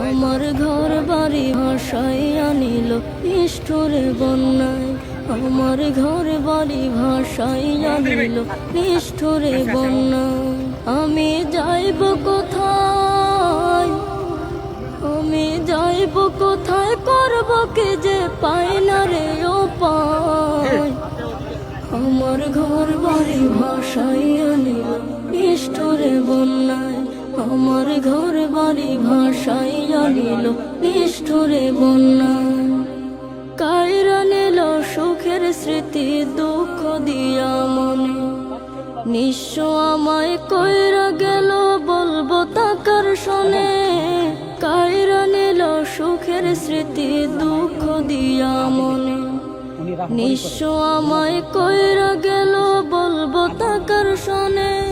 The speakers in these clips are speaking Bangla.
আমার ঘর বাড়ি ভাষাই আনিল নিষ্ঠুরে বন্যায়। আমার ঘর বাড়ি ভাষাই আনিল নিষ্ঠুরে বন্যায়। আমি যাইব কোথায়? আমি যাইব কোথায়? করব কে যে পাই না রে ও পায় আমার ঘর বাড়ি ভাষাই আনিল নিষ্ঠুরে বন্যায়। আমার ঘর বাড়ি ভাষাই আনিল নিষ্ঠুরে বন্যায় কায়রা নিল সুখের স্মৃতি, দুঃখ দিয়া মনে। নিঃস্ব আমায় কইরা গেল বলব তাকার শোনে। কায়রা নিল সুখের স্মৃতি, দুঃখ দিয়া মনে। নিঃস্ব আমায় কইরা গেল বলব তাকার শোনে।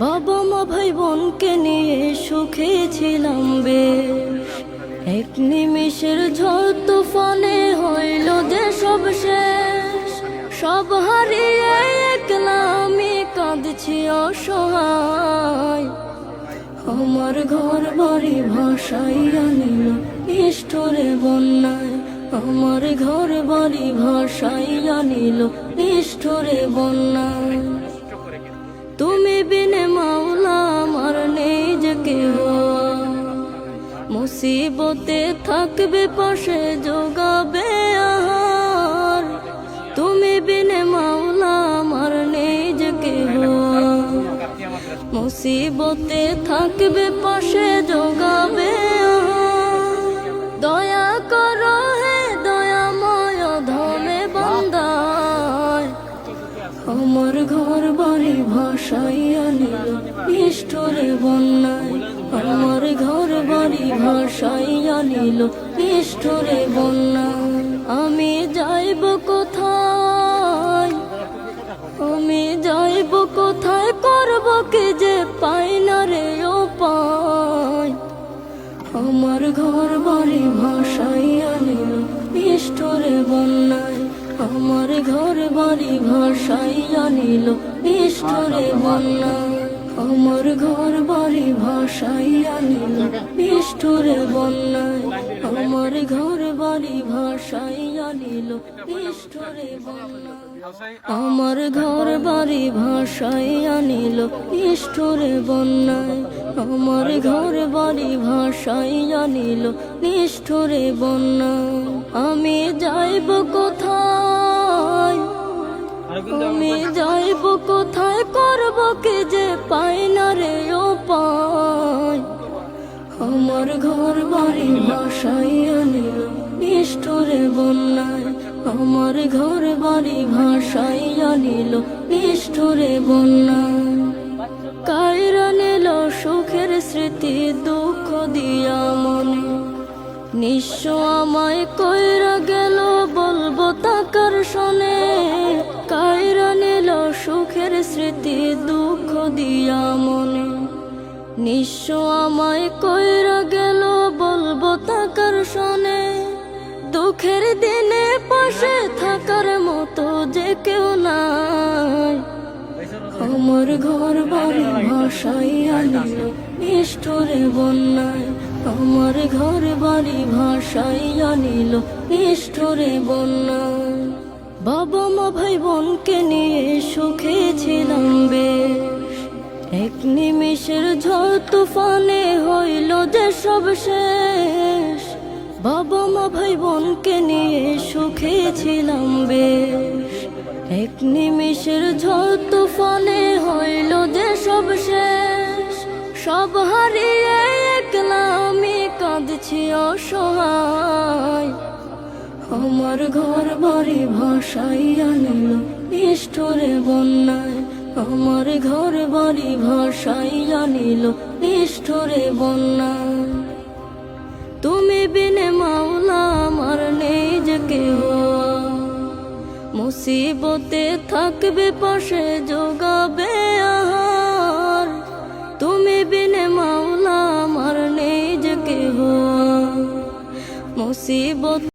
বাবা মা ভাই বোনকে নিয়ে সুখে ছিলাম বেশ। এক নিমিষের ঝড় তুফানে হইল যে সব শেষ। সব হারিয়ে একলা আমি কাঁদছি অসহায়। আমার ঘর বাড়ি ভাষাই আনিল নিষ্ঠুরে বন্যায়। আমার ঘর বাড়ি ভাষাই আনিল নিষ্ঠুরে বন্যায়। তুমি বিনে মাওলা আমার নেই মুসিবতে থাকবে, পাশে যোগাবে আহার। তুমি বিনে মাওলা আমার নেই মুসিবতে থাকবে, পাশে যোগাবে আহার। দয়া করো বাড়ি ভাষাই আনিল, নিষ্ঠুরে বন্যায় আমার ঘর বাড়ি নিষ্ঠুরে বন্যায়। আমি যাইব কোথায়? আমি যাইব কোথায়? করব কে যে পাই না রে ও পায় আমার ঘর বাড়ি ভাষাই আনিল নিষ্ঠুরে বন্যায় আমার ঘর বাড়ি ভাষাই আনিল, নিষ্ঠুরে বন্যায় আমার ঘর বাড়ি ভাষাই আনিল, নিষ্ঠুরে বন্যায় আমার ঘর বাড়ি ভাষাই আনিল, নিষ্ঠুরে বন্যায় আমার ঘর বাড়ি ভাষাই আনিল, নিষ্ঠুরে বন্যায় আমার ঘর বাড়ি ভাষাই আনিল, নিষ্ঠুরে বন্যায় আমি যাইব কোথায়? আমি যাইব কোথায়? করব কে যে পাই না রে ও পায় আমার ঘর বাড়ি ভাষাই আনিল নিষ্ঠুরে বন্যায়। আমার ঘর বাড়ি ভাষাই আনিল নিষ্ঠুরে বন্যায়। কায়রা নিল সুখের স্মৃতি, দুঃখ দিয়া মনে। নিঃস্ব আমায় কইরা গেল নিঃস্ব আমায় কইরা গেল, বলব তাকার শোনে। দুঃখের দিনে পাশে থাকার মতো যে কেউ নাই। আমার ঘর বাড়ি ভাষাই আনিল, নিষ্ঠুরে বন্যায়। আমার ঘর বাড়ি ভাষাই আনিল, নিষ্ঠুরে বন্যায়। বাবা মা ভাই বোনকে নিয়ে সুখে ছিলাম বেশ এক নিমিষের ঝড় তুফানে হইল যে সব শেষ। বাবা মা ভাই বোনকে নিয়ে সুখে ছিলাম বেশ। এক নিমিষের ঝড় তুফানে হইল যে সব শেষ। সব হারিয়ে একলা আমি কাঁদছি অসহায়। আমার ঘর বাড়ি ভাষাই আনিল নিষ্ঠুরে বন্যায়। আমার ঘর বাড়ি ভাষাই আনিল নিষ্ঠুরে বন্যা। তুমি বিনে মাওলা, আমার নেই যে কেহ। মুসিবতে থাকবে, পাশে যোগাবে আহার। তুমি বিনে মাওলা, আমার নেই যে কেহ। মুসিবত